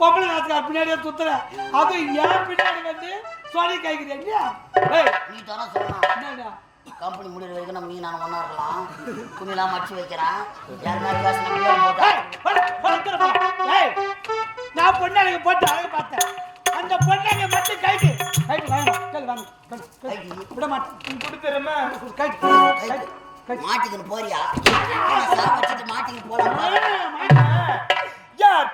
பொம்பளை நாத்துக்கார பின்னாடியே சுத்துறேன். அது ஏன் பின்னாடி வந்து சொல்லி கேட்குறேன் நீ தானே சொல்லலாம் என்னடா? கம்பெனி முடிகிற வரைக்கும் நம்ம நீ நான் ஒன்றா இருக்கலாம். துணிலாம் மடிச்சு வைக்கிறேன். நான் பொண்ணாங்க போட்டு அழகு பார்த்தேன். அந்த பொண்ணாங்க மட்டும் கைக்கு. கைக்கு வாங்க கேளு வாங்க. விட மாட்டேன். கொடுத்துருமா கைக்கு கைக்கு. மாட்டிக்கின்னு போறியா? வச்சுட்டு மாட்டிக்கிட்டு போலாம்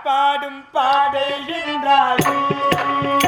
பாடும் பாடுகின்றாய் என்றாலே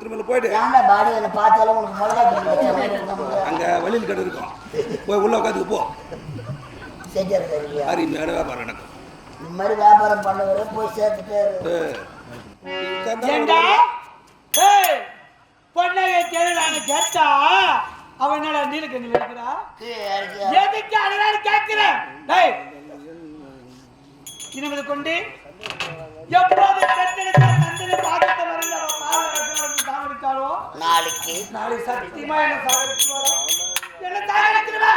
சுட்டியார் மாடு உத்தரமேல போயிடு. ஏன்டா பாடி என்ன பார்த்தாலும் உனக்கு மிளகா அங்க வழியில் கடை இருக்கும். போய் உள்ள உட்காந்துக்கு போ. இல்லையா அருமையான வியாபாரம் நடக்கும். இந்த மாதிரி வியாபாரம் பண்ணவரே போய் ஏய் பொண்ணகை கேளுடாங்க கேட்டா அவன் என்னடா நீலுக்கு நீ இறக்கி எதுக்கு அழகான்னு கேட்கிறேன். டேய் இனிமது கொண்டு எப்போது நாளைக்கு. நாளை சத்தியமா என்ன சாகடிச்சுவாரோ என்ன சாகடிச்சிருவா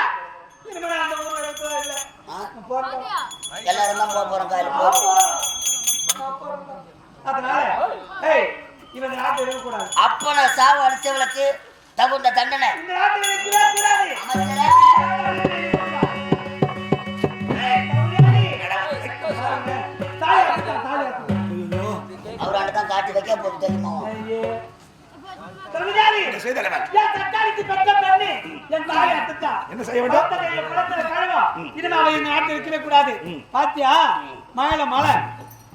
இனிமே அந்த ஊர்ல இருக்கிறதா இல்ல. ஆ? நான் போறேன். எல்லாரும் தான் போக போறோம் காலையில் போ. அதனால ஏய் இவன் நாட்டை இருக்கக்கூடாது அப்ப நான் சாவு அடிச்சவளுக்கு தகுந்த தண்டனை. இந்த நாட்டை இருக்கவே கூடாது. அமைச்சரே தான் காட்டி வைக்க போகுது தெரியுமா? செய்தலைவன் என் தக்காளிக்கு பெத்த பெண்ணு, என் தாலி அறுத்துட்டா. என்ன செய்ய வேண்டும்? பத்த கையில பழத்துல கழுவா. இனிமே அவ இந்த நாட்டில் இருக்கவே கூடாது. பாத்தியா? மழை மழை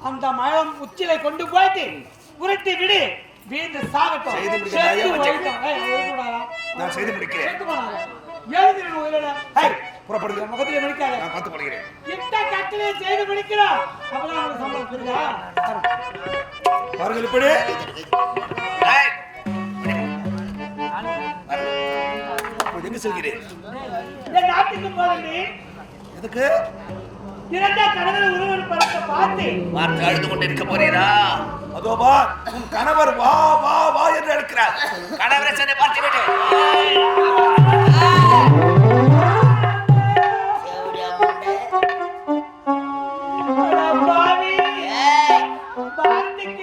அந்த மழை உச்சிலை கொண்டு போயிட்டு உருட்டி விடு. வீண்டு சாகட்டும்? நான் செய்து முடிக்கிறேன். உயிரோட. புறப்படுது முகத்திலே முடிக்காத நான் பார்த்து கொள்கிறேன். இட்ட கட்டளை செய்து முடிக்கிறோம். அப்பதான் சம்பளம் புரியுதா பாருங்கள் இப்படி எங்கு செல்கிறேன்? என் நாட்டுக்கு எதுக்கு? கடவுள் உருவன் படத்தை பார்த்து பார்த்து. அழுது கொண்டு இருக்க போறீரா? அதோ வா உன் கணவர் வா வா வா என்று அழைக்கிறார். கணவரை சென்று பார்த்து விட்டு